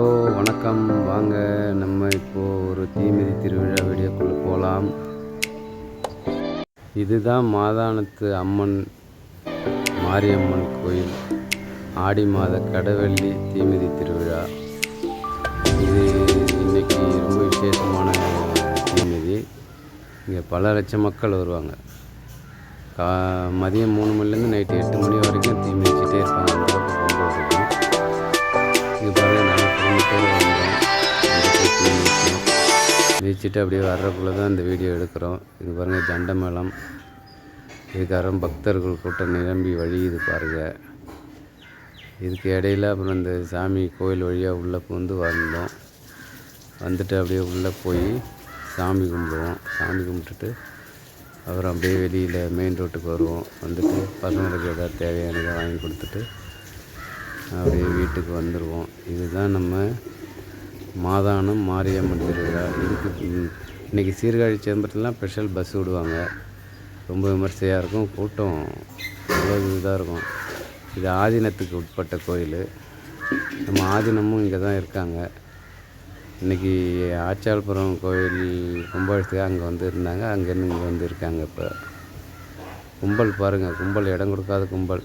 ஓ வணக்கம். வாங்க நம்ம இப்போது ஒரு தீமிதி திருவிழா வீடியோக்குள்ளே போகலாம் இதுதான் மாதானத்து அம்மன் மாரியம்மன் கோயில். ஆடி மாத கடவெள்ளி தீமிதி திருவிழா. இது இன்றைக்கி ரொம்ப விசேஷமான தீமிதி. இங்கே பல லட்சம் மக்கள் வருவாங்க. கா மதியம் மூணு மணிலேருந்து நைட்டு எட்டு மணி வரைக்கும் தீ மிதிச்சிட்டே இருப்பாங்க. மிதிச்சிட்டு அப்படியே வர்றக்குள்ளே தான் இந்த வீடியோ எடுக்கிறோம். இது பாருங்கள் ஜண்டமேளம் இதுக்காரம் பக்தர்கள் கூட்டம் நிரம்பி வழியுது பாருங்கள் இதுக்கு இடையில அப்புறம் இந்த சாமி கோயில் வழியாக உள்ளே வந்து வந்தோம். வந்துட்டு அப்படியே உள்ளே போய் சாமி கும்பிடுவோம். சாமி கும்பிட்டுட்டு அப்புறம் அப்படியே வெளியில் மெயின் ரோட்டுக்கு வருவோம். வந்துட்டு பசங்களுக்கு ஏதாவது தேவையானதை வாங்கி கொடுத்துட்டு அப்படியே வீட்டுக்கு வந்துடுவோம் இதுதான் நம்ம மாதானம் மாரியம்மன் திருவிழா இதுக்கு இன்றைக்கி இன்னைக்கு சீர்காழி சேம்பரத்துலாம் ஸ்பெஷல் பஸ் விடுவாங்க. ரொம்ப விமர்சையாக இருக்கும். கூட்டம் அவ்வளோ இதாக இருக்கும். இது ஆதீனத்துக்கு உட்பட்ட கோயில். நம்ம ஆதீனமும் இங்கே தான் இருக்காங்க. இன்றைக்கி ஆச்சாள்புரம் கோயில் கும்பாளத்துக்கு அங்கே வந்து இருந்தாங்க. அங்கேருந்து இங்கே வந்து இருக்காங்க இப்போ. கும்பல் பாருங்கள் கும்பல் இடம் கொடுக்காத கும்பல்.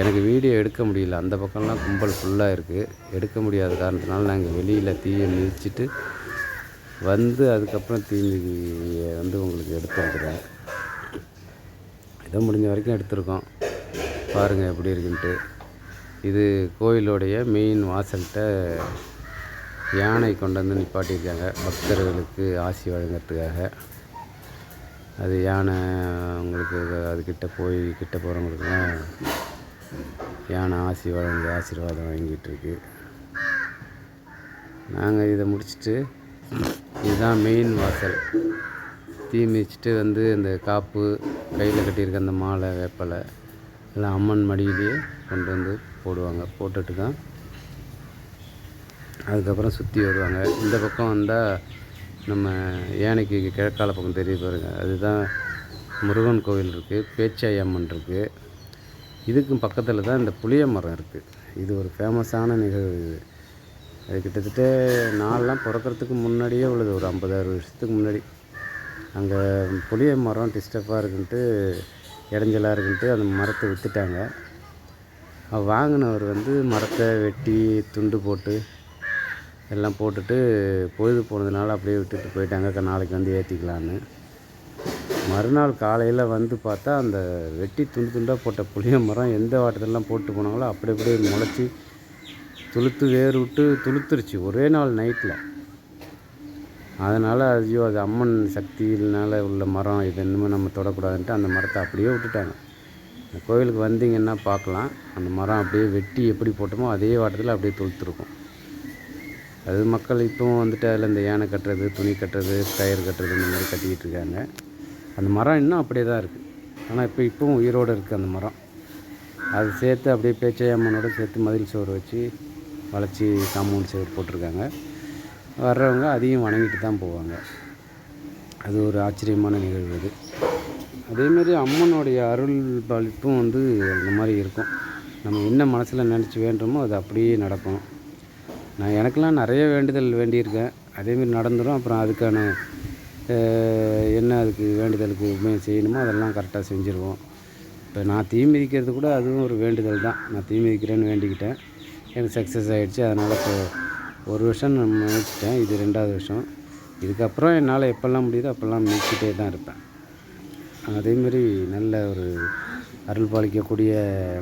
எனக்கு வீடியோ எடுக்க முடியல. அந்த பக்கம்லாம் கும்பல் ஃபுல்லாக இருக்குது எடுக்க முடியாத காரணத்தினால நாங்கள் வெளியில் தீயை மிதிச்சிட்டு வந்து அதுக்கப்புறம் தீமிதியை வந்து உங்களுக்கு எடுத்து வந்துடுறேன் இதை முடிஞ்ச வரைக்கும் எடுத்திருக்கோம். பாருங்கள் எப்படி இருக்குன்ட்டு. இது கோயிலுடைய மெயின் வாசல்கிட்ட யானை கொண்டு வந்து நிப்பாட்டியிருக்காங்க. பக்தர்களுக்கு ஆசி வழங்குறதுக்காக. அது யானை உங்களுக்கு அதுக்கிட்ட போய் கிட்ட போகிறவங்களுக்குலாம் யானை ஆசி வழங்கி ஆசீர்வாதம் வாங்கிட்டுருக்கு. நாங்கள் இதை முடிச்சுட்டு இதுதான் மெயின் வாசல். தீ மிதிச்சுட்டு வந்து இந்த காப்பு கையில் கட்டியிருக்க அந்த மாலை வேப்பலை எல்லாம் அம்மன் மடியிலேயே கொண்டு வந்து போடுவாங்க. போட்டுட்டு தான் அதுக்கப்புறம் சுற்றி வருவாங்க. இந்த பக்கம் வந்தால் நம்ம யானைக்கு கிழக்கால பக்கம் தெரிய பாருங்க. அதுதான் முருகன் கோவில் இருக்குது பேச்சாய் அம்மன் இருக்குது இதுக்கும் பக்கத்தில் தான் இந்த புளிய மரம் இருக்குது இது ஒரு ஃபேமஸான நிகழ்வு இது. அது கிட்டத்தட்ட நாளெலாம் பிறக்கறதுக்கு முன்னாடியே உள்ளது. ஒரு ஐம்பதாயிரம் வருஷத்துக்கு முன்னாடி. அங்கே புளிய மரம் டிஸ்டர்பாக இருக்குன்ட்டு இடைஞ்சலாக இருக்குன்ட்டு அந்த மரத்தை விற்றுட்டாங்க வாங்கினவர் வந்து மரத்தை வெட்டி துண்டு போட்டு எல்லாம் போட்டுட்டு பொழுது போனதுனால அப்படியே விட்டுட்டு போயிட்டாங்க. நாளைக்கு வந்து ஏற்றிக்கலான்னு மறுநாள் காலையில் வந்து பார்த்தா அந்த வெட்டி துண்டு துண்டாக போட்ட புளிய மரம் எந்த வாட்டத்திலலாம் போட்டு போனாங்களோ அப்படி அப்படியே முளைச்சி துளுத்து வேர் விட்டு துளுத்துருச்சு ஒரே நாள் நைட்டில் அதனால் ஐயோ அது அம்மன் சக்தியினால உள்ள மரம் இது இன்னுமே நம்ம தொடக்கூடாதுன்ட்டு அந்த மரத்தை அப்படியே விட்டுட்டாங்க. இந்த கோயிலுக்கு வந்தீங்கன்னா பார்க்கலாம். அந்த மரம் அப்படியே வெட்டி எப்படி போட்டோமோ அதே வாட்டத்தில் அப்படியே துளுத்துருக்கும். அது மக்கள் இப்போவும் வந்துட்டு அதில் இந்த யானை கட்டுறது துணி கட்டுறது டயர் கட்டுறது இந்த மாதிரி கட்டிக்கிட்டு இருக்காங்க. அந்த மரம் இன்னும் அப்படியே தான் இருக்குது ஆனால் இப்போ இப்போவும் உயிரோடு இருக்குது அந்த மரம். அது சேர்த்து அப்படியே பேச்சையம்மனோட சேர்த்து மதில் சுவர் வச்சு வளைச்சி காம்பவுண்ட் சுவர் போட்டிருக்காங்க. வர்றவங்க அதையும் வணங்கிட்டு தான் போவாங்க. அது ஒரு ஆச்சரியமான நிகழ்வு அது. அதேமாரி அம்மனுடைய அருள் பாலிப்பும் வந்து அந்த மாதிரி இருக்கும். நம்ம என்ன மனசில் நினச்சி வேண்டுமோ அது அப்படியே நடக்கும். நான் எனக்கெல்லாம் நிறைய வேண்டுதல் வேண்டியிருக்கேன். அதேமாரி நடந்துடும் அப்புறம் அதுக்கான என்ன அதுக்கு வேண்டுதலுக்கு உண்மையை செய்யணுமோ அதெல்லாம் கரெக்டாக செஞ்சுருவோம். இப்போ நான் தீ மிதிக்கிறது கூட அதுவும் ஒரு வேண்டுதல் தான். நான் தீ மிதிக்கிறேன்னு வேண்டிக்கிட்டேன். எனக்கு சக்ஸஸ் ஆகிடுச்சு அதனால் இப்போ ஒரு வருஷம் நான் மிதிச்சிட்டேன் இது ரெண்டாவது வருஷம். இதுக்கப்புறம் என்னால் எப்போல்லாம் முடியுதோ அப்போல்லாம் மிதிச்சுட்டே தான் இருப்பேன். அதேமாரி நல்ல ஒரு அருள் பாலிக்கக்கூடிய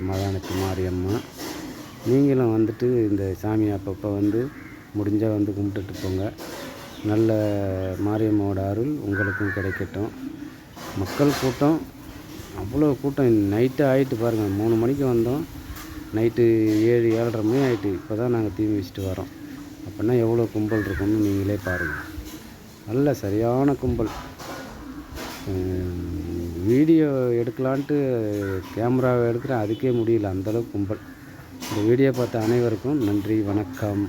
மதானத்து மாரியம்மா நீங்களும் வந்துட்டு இந்த சாமி அப்பப்போ வந்து முடிஞ்சால் வந்து கும்பிட்டுட்டு போங்க. நல்ல மாரியம்மாவோட அருள் உங்களுக்கும் கிடைக்கட்டும். மக்கள் கூட்டம் அவ்வளோ கூட்டம். நைட்டு ஆகிட்டு பாருங்கள் மூணு மணிக்கு வந்தோம். நைட்டு ஏழு ஏழரை மணி ஆகிட்டு இப்போ தான் நாங்கள் தீ வச்சுட்டு வரோம். அப்படின்னா எவ்வளோ கும்பல் இருக்கும்னு நீங்களே பாருங்கள் நல்ல சரியான கும்பல். வீடியோ எடுக்கலான்ட்டு கேமராவை எடுக்கிறேன் அதுக்கே முடியல அந்தளவுக்கு கும்பல். இந்த வீடியோ பார்த்த அனைவருக்கும் நன்றி வணக்கம்.